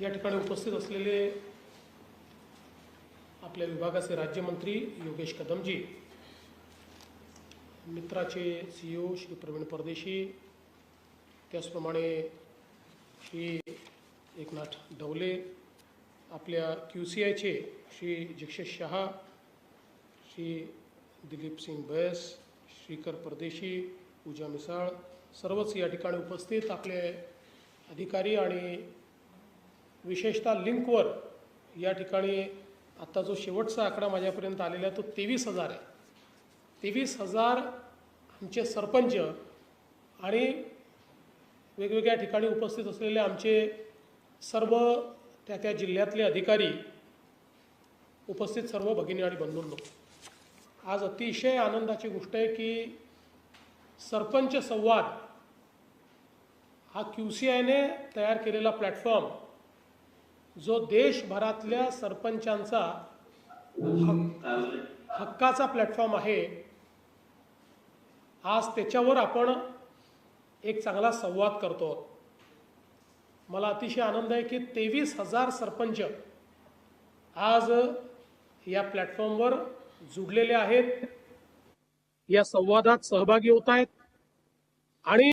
या ठिकाणी उपस्थित असलेले आपल्या विभागाचे राज्यमंत्री योगेश कदमजी मित्राचे सीईओ श्री प्रवीण परदेशी त्याचप्रमाणे श्री एकनाथ डवले आपल्या क्यू सी आयचे श्री जक्षेश शहा श्री दिलीप सिंग बैस श्रीकर परदेशी पूजा मिसाळ सर्वच या ठिकाणी उपस्थित आपले अधिकारी आणि विशेषतः लिंकवर या ठिकाणी आत्ता जो शेवटचा आकडा माझ्यापर्यंत आलेला आहे तो तेवीस हजार आहे. तेवीस हजार आमचे सरपंच आणि वेगवेगळ्या ठिकाणी उपस्थित असलेले आमचे सर्व त्या त्या जिल्ह्यातले अधिकारी उपस्थित सर्व भगिनी आणि बंधूंनो. आज अतिशय आनंदाची गोष्ट आहे की सरपंच संवाद हा क्यू सी आयने तयार केलेला प्लॅटफॉर्म जो देशभरातल्या सरपंचांचा हक हक्काचा प्लॅटफॉर्म आहे आज त्याच्यावर आपण एक चांगला संवाद करतो. मला अतिशय आनंद आहे की तेवीस हजार सरपंच आज या प्लॅटफॉर्मवर जुडलेले आहेत. या संवादात सहभागी होत आहेत. आणि